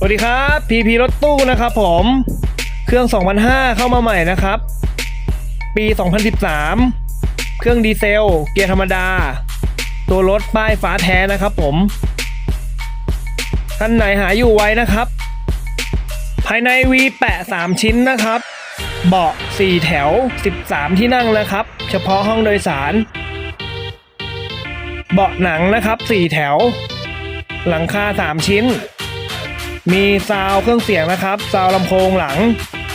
สวัสดีครับพีพีรถตู้นะครับผม เครื่อง 2005 เข้ามาใหม่นะครับ ปี 2013 เครื่องดีเซล เกียร์ธรรมดา ตัวรถป้ายฟ้าแท้นะครับผมท่านไหนหาอยู่ไว้นะครับ ภายในวีแปะ 3 ชิ้นนะครับ เบาะ 4 แถว 13 ที่นั่งนะครับ เฉพาะห้องโดยสาร เบาะหนังนะครับ 4 แถว หลังคา 3 ชิ้น มีซาวเครื่องเสียงนะครับซาวลำโพงหลัง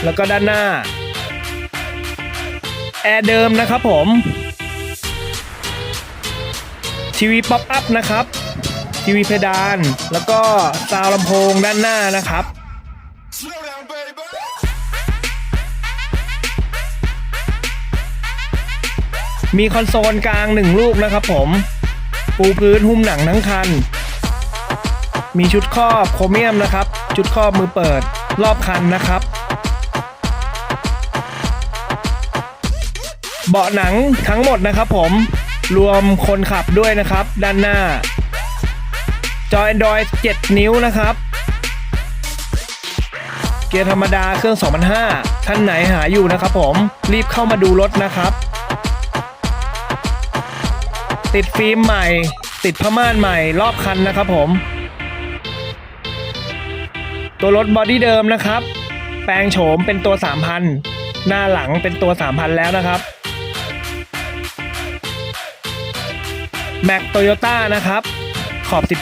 แล้วก็ด้านหน้า แอร์เดิมนะครับผม ทีวีป๊อปอัพนะครับ ทีวีเพดาน แล้วก็ซาวลำโพงด้านหน้านะครับ มีคอนโซลกลางหนึ่งลูกนะครับผม ปูพื้นหุ้มหนังทั้งคัน มีชุดครอบโครเมียมนะครับ ชุดครอบมือเปิดรอบคันนะครับ เบาะหนังทั้งหมดนะครับผมรวมคนขับด้วยนะครับ ด้านหน้า จอ Android 7 นิ้วนะครับ เกียร์ธรรมดาเครื่อง 2005 ท่านไหนหาอยู่นะครับผมรีบเข้ามาดูรถนะครับ ติดฟิล์มใหม่ ติดผ้าม่านใหม่รอบคันนะครับผม ตัวรถบอดี้เดิมนะครับ แปลงโฉมเป็นตัว 3,000 หน้าหลังเป็นตัว 3,000 แล้วนะครับแม็กโตโยต้านะครับ ขอบ 15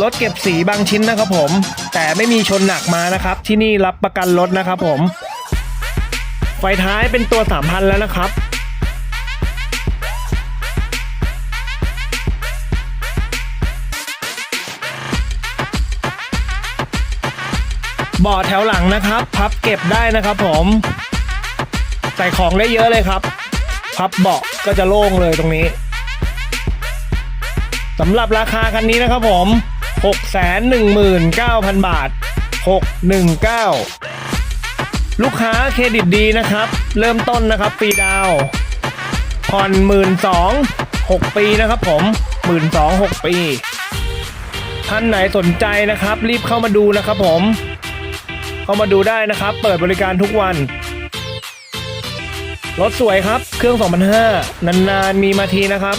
รถเก็บสีบางชิ้นนะครับผม แต่ไม่มีชนหนักมานะครับ ที่นี่รับประกันรถนะครับผม ไฟท้ายเป็นตัว 3,000 แล้วนะครับ บาะแถวหลังนะครับ พับเก็บได้นะครับผมใส่ของได้เยอะเลยครับ พับเบาะก็จะโล่งเลยตรงนี้สำหรับราคาคันนี้นะครับผม 619,000 บาท 619 ลูกค้าเครดิตดีนะครับ เริ่มต้นนะครับปีดาวผ่อนหมื่นสองหกปีนะครับผมหมื่นสองหกปี ท่านไหนสนใจนะครับ รีบเข้ามาดูนะครับผม เข้ามาดูได้นะครับ เปิดบริการทุกวัน รถสวยครับ เครื่อง 2005 นานๆ มีมาทีนะครับ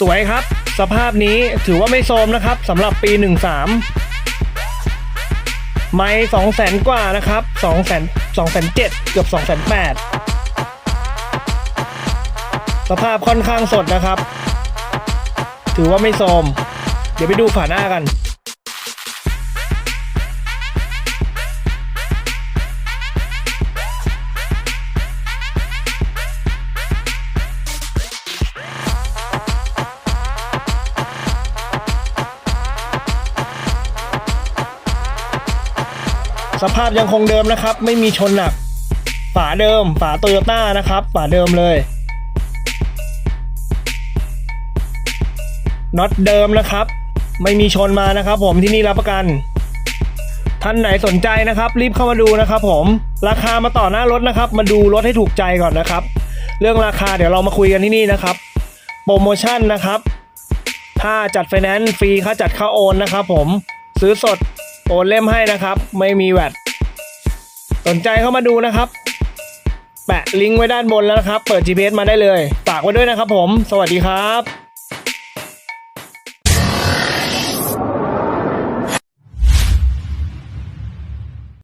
สวยครับ สภาพนี้ถือว่าไม่โทรมนะครับสำหรับปี 13 ไม่สองแสนกว่านะครับสองแสนสองแสนเจ็ดเกือบสองแสนแปดสภาพค่อนข้างสดนะครับ ถือว่าไม่โทมเดี๋ยวไปดูฝาหน้ากันสภาพยังคงเดิมนะครับ ไม่มีชนหนัก ฝาเดิม ฝาโตโยต้านะครับ ฝาเดิมเลย น็อตเดิมนะครับ ไม่มีชนมานะครับผมที่นี่รับประกัน ท่านไหนสนใจนะครับ รีบเข้ามาดูนะครับ ผมราคามาต่อหน้ารถนะครับ มาดูรถให้ถูกใจก่อนนะครับ เรื่องราคาเดี๋ยวเรามาคุยกันที่นี่นะครับ โปรโมชั่นนะครับ ถ้าจัดไฟแนนซ์ฟรีค่าจัดค่าโอนนะครับ ผมซื้อสดโอนเล่มให้นะครับ ไม่มีแวดสนใจเข้ามาดูนะครับ แปะลิงก์ไว้ด้านบนแล้วนะครับ เปิด GPS มาได้เลย ฝากไว้ด้วยนะครับผม สวัสดีครับ